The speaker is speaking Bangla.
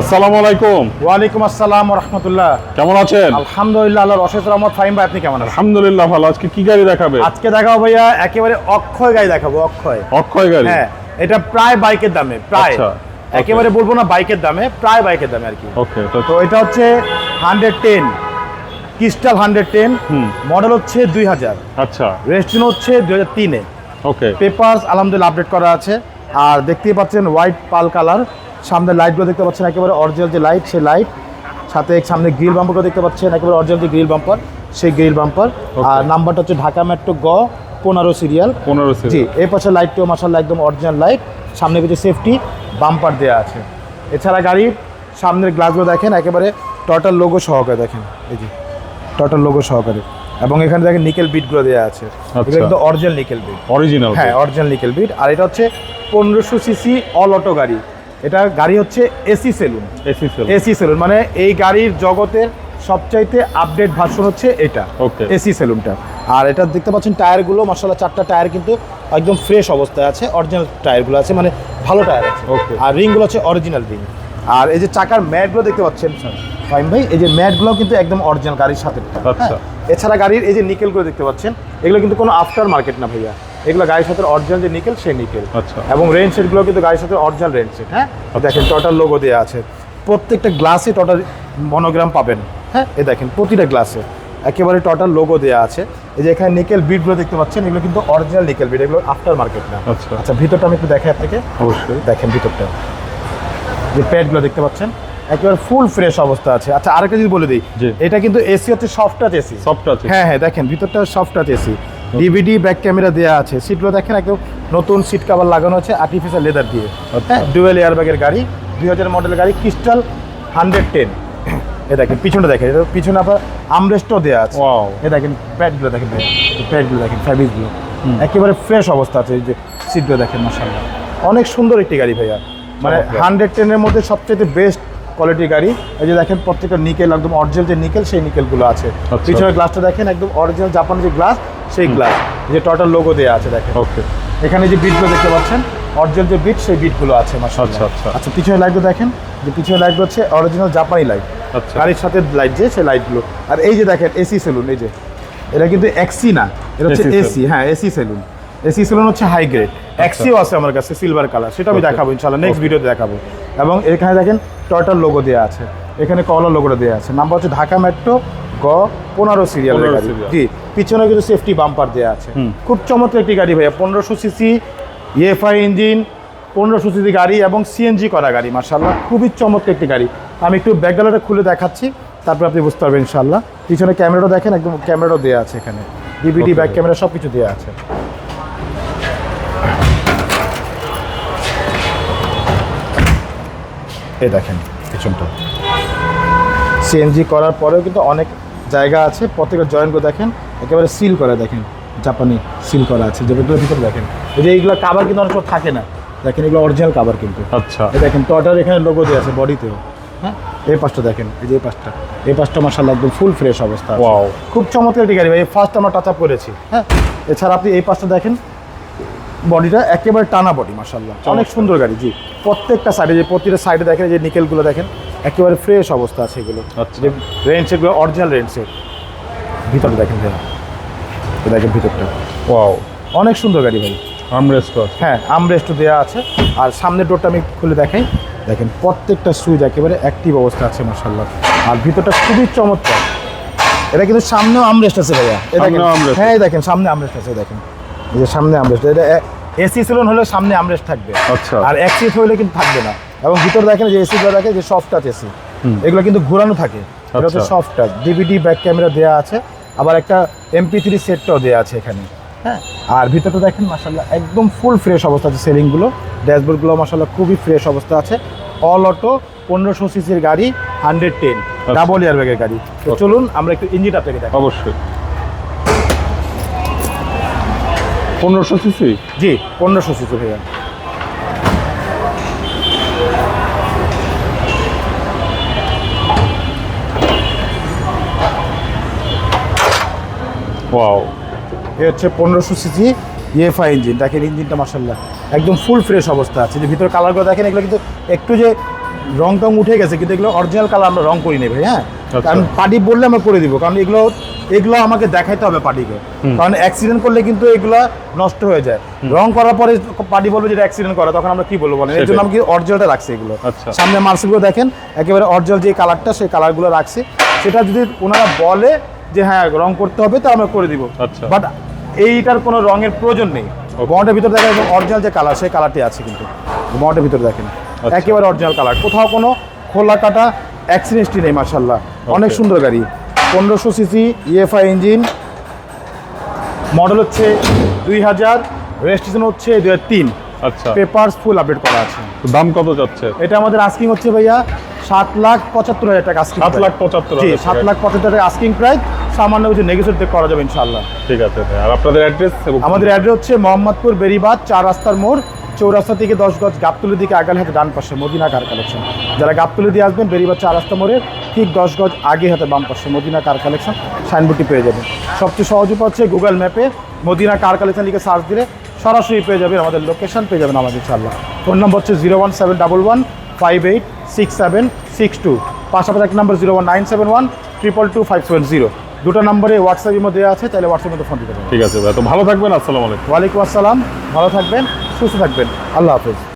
আসসালামু আলাইকুম। ওয়ালাইকুম আসসালাম রহমতুল্লাহ। কেমন আছেন? আলহামদুলিল্লাহ আল্লাহর অশেষ রহমত। ফাহিম ভাই আপনি কেমন আছেন? আলহামদুলিল্লাহ ভালো। আজকে কি গাড়ি দেখাবে? আজকে দেখাবো ভাইয়া একেবারে অক্ষয় গাড়ি দেখাবো অক্ষয়। অক্ষয় গাড়ি? হ্যাঁ এটা প্রায় বাইকের দামে প্রায়। আচ্ছা, একেবারে বলব না বাইকের দামে প্রায় বাইকের দামে আর কি। ওকে তো এটা হচ্ছে hundred ten crystal hundred ten. Model হচ্ছে দুই হাজার। আচ্ছা। রেজিস্ট্রেশন হচ্ছে দুই হাজার তিনে। ওকে। পেপারস আলহামদুলিল্লাহ আপডেট করা আছে। আর দেখতেই পাচ্ছেন হোয়াইট পাল কালার সামনে লাইটগুলো দেখতে পাচ্ছেন একেবারে অরিজিনাল যে লাইট সেই লাইট সাথে সামনে গ্রিল বাম্পারগুলো দেখতে পাচ্ছেন একেবারে অরিজিনাল যে গ্রিল বাম্পার সেই গ্রিল বাম্পার আর নাম্বারটা হচ্ছে ঢাকা মেট্রো গ পনেরো সিরিয়াল পনেরো জি এই পাশে লাইটটিও মাসাল্লাহ একদম অরিজিনাল লাইট সামনে কিছু সেফটি বাম্পার দেওয়া আছে। এছাড়া গাড়ির সামনের গ্লাসগুলো দেখেন একেবারে টটাল লোগো সহকারে দেখেন। এই যে টটাল লোগো সহকারে। এবং এখানে দেখেন নিকেল বিটগুলো দেওয়া আছে। এগুলো কিন্তু অরিজিনাল নিকেল বিট অরিজিনাল হ্যাঁ অরিজিনাল নিকেল বিট আর এটা হচ্ছে পনেরোশো সিসি অল অটো গাড়ি। এটা গাড়ি হচ্ছে AC saloon. AC saloon. AC saloon মানে এই গাড়ির জগতের সবচাইতে আপডেট ভার্সন হচ্ছে এটা Okay. এসি সেলুনটা। আর এটা দেখতে পাচ্ছেন টায়ারগুলো মাসাল্লাহ চারটা টায়ার কিন্তু একদম ফ্রেশ অবস্থায় আছে অরিজিনাল টায়ারগুলো আছে মানে ভালো টায়ার আছে। Okay. আর রিংগুলো হচ্ছে অরিজিনাল রিং। আর এই যে চাকার ম্যাটগুলো দেখতে পাচ্ছেন ফাইন ভাই এই যে ম্যাটগুলো কিন্তু একদম অরিজিনাল গাড়ির সাথে। আচ্ছা। এছাড়া গাড়ির এই যে নিকেলগুলো দেখতে পাচ্ছেন এগুলো কিন্তু কোনো আফটার মার্কেট না ভাইয়া। এগুলো গাড়ির সাথে অরিজিনাল যে নিকেল সেই নিকেল আচ্ছা। এবং রেঞ্জ সেটগুলো কিন্তু গাড়ির সাথে অরিজিনাল রেঞ্জ সেট হ্যাঁ? দেখেন টোটাল লোগো দেওয়া আছে। প্রত্যেকটা গ্লাসে টোটাল মনোগ্রাম পাবেন। হ্যাঁ। এ দেখেন প্রতিটা গ্লাসে একেবারে টোটাল লোগো দেওয়া আছে। এই যে এখানে নিকেল বিটগুলো দেখতে পাচ্ছেন এগুলো কিন্তু অরিজিনাল নিকেল বিট এগুলো আফটার মার্কেট না। আচ্ছা। আচ্ছা ভিতরটা আমি একটু দেখাই আপনাকে। অবশ্যই। দেখেন ভিতরটা। যে প্যাডগুলো দেখতে পাচ্ছেন একেবারে ফুল ফ্রেশ অবস্থা আছে। আচ্ছা আরেকটা যদি বলে দিই। এটা কিন্তু এসি হচ্ছে সফট টাচ এসি সফট আছে হ্যাঁ হ্যাঁ দেখেন ভিতরটা soft touch AC DVD back camera দেওয়া আছে। সিটগুলো দেখেন একদম নতুন সিট কাভার লাগানো আছে আর্টিফিশিয়াল লেদার দিয়ে। আচ্ছা। হ্যাঁ ডুয়েল এয়ারব্যাগের গাড়ি দুই হাজার মডেলের গাড়ি ক্রিস্টাল হান্ড্রেড টেন এ দেখেন পিছনে দেখেন এটা পিছনে আপনার আমরেস্টও দেওয়া আছে. এ দেখেন প্যাডগুলো দেখেন প্যাডগুলো দেখেন ফ্যাব্রিকগুলো একেবারে ফ্রেশ অবস্থা আছে যে সিটগুলো দেখেন মাসাল্লাহ অনেক সুন্দর একটি গাড়ি ভাইয়া। মানে হান্ড্রেড টেনের মধ্যে সবচেয়ে বেস্ট কোয়ালিটির গাড়ি। এই যে দেখেন প্রত্যেকটা নিকেল একদম অরিজিনাল যে নিকেল সেই নিকেলগুলো আছে। আচ্ছা। পিছনের গ্লাসটা দেখেন একদম অরিজিনাল জাপানের যে গ্লাস সেই গ্লাস যে টোটাল লোগো দেওয়া আছে দেখেন। ওকে এখানে যে বিটগুলো দেখতে পাচ্ছেন অরিজিনাল যে বিট সেই বিটগুলো আছে আচ্ছা, আচ্ছা। আচ্ছা পিছনের লাইটগুলো দেখেন। যে পিছনের লাইটগুলো হচ্ছে অরিজিনাল জাপানি লাইট আচ্ছা। গাড়ির সাথে লাইট যে সেই লাইটগুলো আর এই যে দেখেন এসি সেলুন এই যে। এটা কিন্তু এক্সি না এটা হচ্ছে এসি হ্যাঁ এসি সেলুন এসি সেলুন হচ্ছে হাই গ্রেড এক্সিও আছে আমার কাছে সিলভার কালার সেটা আমি দেখাবো ইনশাল্লাহ নেক্সট ভিডিওতে দেখাবো। এবং এখানে দেখেন টয়টার লোগো দেওয়া আছে। এখানে কলার লোগোটা দেওয়া আছে। নাম্বার হচ্ছে ঢাকা মেট্রো গ পনেরো সিরিয়াল 15 জি পিছনে কিন্তু সেফটি বাম্পার দেওয়া আছে। খুব চমৎকার একটি গাড়ি ভাইয়া পনেরোশো সিসি ইএফআই ইঞ্জিন পনেরোশো সিসি গাড়ি এবং সিএনজি করা গাড়ি মার্শাল্লাহ খুবই চমৎকার একটি গাড়ি। আমি একটু ব্যাকগ্রাউন্ডটা খুলে দেখাচ্ছি তারপর আপনি বুঝতে পারবেন ইনশাল্লাহ পিছনে ক্যামেরাটা দেখেন একদম ক্যামেরাও দেওয়া আছে এখানে। ডিভিডি ব্যাক ক্যামেরা সব কিছু দেওয়া আছে। এই দেখেন পিছনটা। সিএনজি করার পরেও কিন্তু অনেক জায়গা আছে প্রত্যেকের জয়েন্টগুলো দেখেন একেবারে সিল করা দেখেন জাপানি সিল করা আছে যেগুলোর ভিতরে দেখেন। এই যে এইগুলো কাবার কিন্তু অনেক থাকে না। দেখেন এগুলো অরিজিনাল কাবার কিন্তু। আচ্ছা। দেখেন টটার এখানে লোগো দেওয়া আছে বডিতেও হ্যাঁ? এই পাশটা দেখেন এই যে এই পাশটা। এই পাশটা মার্শাল্লাহ একদম ফুল ফ্রেশ অবস্থা। খুব চমৎকার একটি গাড়ি ভাই ফার্স্ট আমরা টাচ আপ করেছি। হ্যাঁ? এছাড়া আপনি এই পাশটা দেখেন বডিটা একেবারে টানা বডি মার্শাল্লাহ অনেক সুন্দর গাড়ি জি। প্রত্যেকটা সাইডে যে প্রতিটা সাইডে দেখেন এই যে নিকেলগুলো দেখেন একেবারে ফ্রেশ অবস্থা আছে এগুলো। আচ্ছা। যে রেঞ্জ সেটগুলো অরিজিনাল রেঞ্জ সেট ভিতরে দেখেন ভাই দেখেন ভিতরটা। ওয়াও অনেক সুন্দর গাড়ি ভাই। আর্মরেস্ট আছে হ্যাঁ আমরেস্ট দেওয়া আছে। আর সামনের ডোরটা আমি খুলে দেখাই। দেখেন প্রত্যেকটা সুইচ একেবারে অ্যাক্টিভ অবস্থা আছে মার্শাল্লাহ আর ভিতরটা খুবই চমৎকার। এটা কিন্তু সামনেও আমরেস্ট আছে ভাইয়া। হ্যাঁ দেখেন সামনে আমরেস্ট আছে দেখেন। এই যে সামনে আমরেস্ট এটা এসি সেলুন হলে সামনে আমরেস্ট থাকবে। আচ্ছা। আর সিট হলে কিন্তু থাকবে না। এবং ভিতরে দেখেন যে এসিগুলো দেখে যে সফট টাচ এসি এগুলো কিন্তু ঘোরানো থাকে। এটা হচ্ছে আচ্ছা। Soft touch DVD back camera দেওয়া আছে। আবার একটা এমপি থ্রি সেটটাও দেওয়া আছে এখানে। হ্যাঁ? আর ভিতরটা দেখেন মাসাল্লাহ একদম ফুল ফ্রেশ অবস্থা আছে সেলিংগুলো ড্যাশবোর্ডগুলো মাসাল্লাহ খুবই ফ্রেশ অবস্থা আছে। অল অটো পনেরোশো সিসির গাড়ি হান্ড্রেড টেন ডাবল এয়ারব্যাগের গাড়ি। তো চলুন আমরা একটু ইঞ্জিনটা আপনাকে দেখাই। অবশ্যই। পনেরোশো সিসি জি পনেরোশো সিসি ভাইয়া। ওয়াও এ হচ্ছে পনেরোশো সিসি ইএফআই ইঞ্জিন দেখেন ইঞ্জিনটা মাসাল্লাহ একদম ফুল ফ্রেশ অবস্থা আছে। যে ভিতরে কালারগুলো দেখেন এগুলো কিন্তু একটু যে রং টং উঠে গেছে কিন্তু এগুলো অরিজিনাল কালার আমরা রং করি ভাই হ্যাঁ? আচ্ছা। কারণ পার্টি বললে আমরা করে দিব কারণ এগুলো এগুলো আমাকে দেখাইতে হবে পার্টিকে। কারণ অ্যাক্সিডেন্ট করলে কিন্তু এগুলো নষ্ট হয়ে যায়। রং করার পরে পার্টি বলবে যেটা অ্যাক্সিডেন্ট করা তখন আমরা কি বলব বলেন? এর জন্য আমি কি অরিজিনালটা রাখছি এগুলো। আচ্ছা। সামনে মার্সেলগুলো দেখেন একেবারে অরিজিনাল যে কালারটা সেই কালারগুলো রাখছি। সেটা যদি ওনারা বলে যে হ্যাঁ রং করতে হবে তো আমরা করে দিব। আচ্ছা। বাট এইটার কোনো রঙের প্রয়োজন নেই। বন্ডের ভিতরে দেখেন একদম অরিজিনাল যে কালার সেই কালারটি আছে কিন্তু। বন্ডের ভিতরে দেখেন। আচ্ছা। একেবারে অরিজিনাল কালার কোথাও কোনো খোলা কাটা অ্যাক্সিডেন্টই নেই মার্শাল্লাহ অনেক সুন্দর গাড়ি। পনেরোশো সিসি ইএফআই ইঞ্জিন মডেল হচ্ছে দুই হাজার রেজিস্ট্রেশন হচ্ছে দুই হাজার তিন। আচ্ছা। পেপারস ফুল আপডেট করা আছে। তো দাম কত যাচ্ছে? এটা আমাদের আস্কিং হচ্ছে ভাইয়া সাত লাখ পঁচাত্তর হাজার টাকা আস্কিং সাত লাখ পঁচাত্তর সাত লাখ পঁচাত্তর টাকা আস্কিং প্রাইস সামান্য কিছু নেগোসিয়েট করা যাবে ইনশাল্লাহ ঠিক আছে। আর আপনাদের অ্যাড্রেস আমাদের অ্যাড্রেস হচ্ছে মোহাম্মদপুর বেরিবাদ চার রাস্তার মোড় চৌরাস্তা থেকে দশ গজ গাবতলি দিকে আগালে হাতে ডান পাশে মদিনা কার কালেকশন যারা গাবতলি দিয়ে আসবেন বেরিবাদ চার রাস্তা মোড়ের ঠিক দশ গজ আগে হাতে বাম পাশে মদিনা কার কালেকশন সাইনবোর্ডটি পেয়ে যাবেন। সবচেয়ে সহজ উপায় হচ্ছে গুগল ম্যাপে মদিনা কার কালেকশন লিখে সার্চ দিলে সরাসরি পেয়ে যাবেন আমাদের লোকেশন পেয়ে যাবেন আমাদের ইনশাল্লাহ ফোন নম্বর হচ্ছে zero one seven double one five eight six seven six two. পাশাপাশি এক নম্বর zero one nine seven one triple two five seven zero. দুটো নম্বরে হোয়াটসঅ্যাপের মধ্যে দেওয়া আছে তাহলে হোয়াটসঅ্যাপের মধ্যে ফোন দিতে পারেন। ঠিক আছে ভাই তো ভালো থাকবেন আসসালামু আলাইকুম। ওয়ালাইকুম আসসালাম ভালো থাকবেন সুস্থ থাকবেন। আল্লাহ হাফেজ।